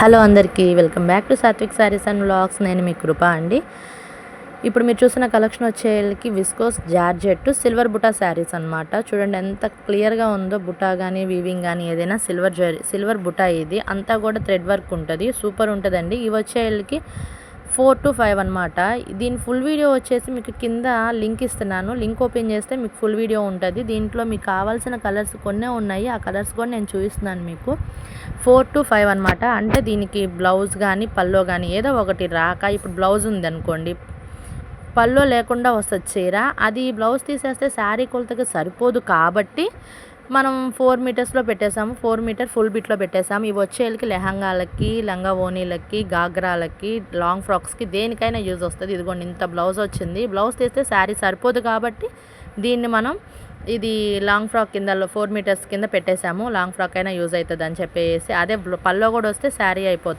Hello అందరికీ welcome back to Satvik Sarees and vlogs. నేను మీ కృప అండి. ఇప్పుడు మీరు చూసిన కలెక్షన్ వచ్చేకి viscose georgette silver buta saris అన్నమాట. చూడండి ఎంత క్లియర్గా ఉందో బుటా కానీ వీవింగ్ కానీ ఏదైనా సిల్వర్ జరీ సిల్వర్ బుటా ఇది. అంతా కూడా థ్రెడ్ వర్క్ ఉంటుంది. సూపర్ ఉంటుందండి. ఇవి వచ్చేళ్ళకి ఫోర్ టు ఫైవ్ అనమాట దీని ఫుల్ వీడియో వచ్చేసి మీకు కింద లింక్ ఇస్తున్నాను. లింక్ ఓపెన్ చేస్తే మీకు ఫుల్ వీడియో ఉంటుంది. దీంట్లో మీకు కావాల్సిన కలర్స్ కొన్నే ఉన్నాయి. ఆ కలర్స్ కూడా నేను చూపిస్తున్నాను మీకు. ఫోర్ టు ఫైవ్ అనమాట అంటే దీనికి బ్లౌజ్ కానీ పల్లో కానీ ఏదో ఒకటి రాక ఇప్పుడు బ్లౌజ్ ఉంది అనుకోండి. పల్లో లేకుండా వస్తుంది చీర. అది బ్లౌజ్ తీసేస్తే శారీ కొలతకి సరిపోదు కాబట్టి మనం ఫోర్ మీటర్స్లో పెట్టేసాము ఫోర్ మీటర్ ఫుల్ బిట్లో పెట్టేసాము ఇవి వచ్చేళ్ళకి లెహంగాలకి లంగా ఓనీలకి గాగ్రాలకి లాంగ్ ఫ్రాక్స్కి దేనికైనా యూజ్ వస్తుంది. ఇదిగోండి ఇంత బ్లౌజ్ వచ్చింది. బ్లౌజ్ తీస్తే శారీ సరిపోదు కాబట్టి దీన్ని మనం ఇది లాంగ్ ఫ్రాక్ కింద ఫోర్ మీటర్స్ కింద పెట్టేసాము లాంగ్ ఫ్రాక్ అయినా యూజ్ అవుతుంది అని చెప్పేసి అదే పల్లో కూడా వస్తే శారీ అయిపోతుంది.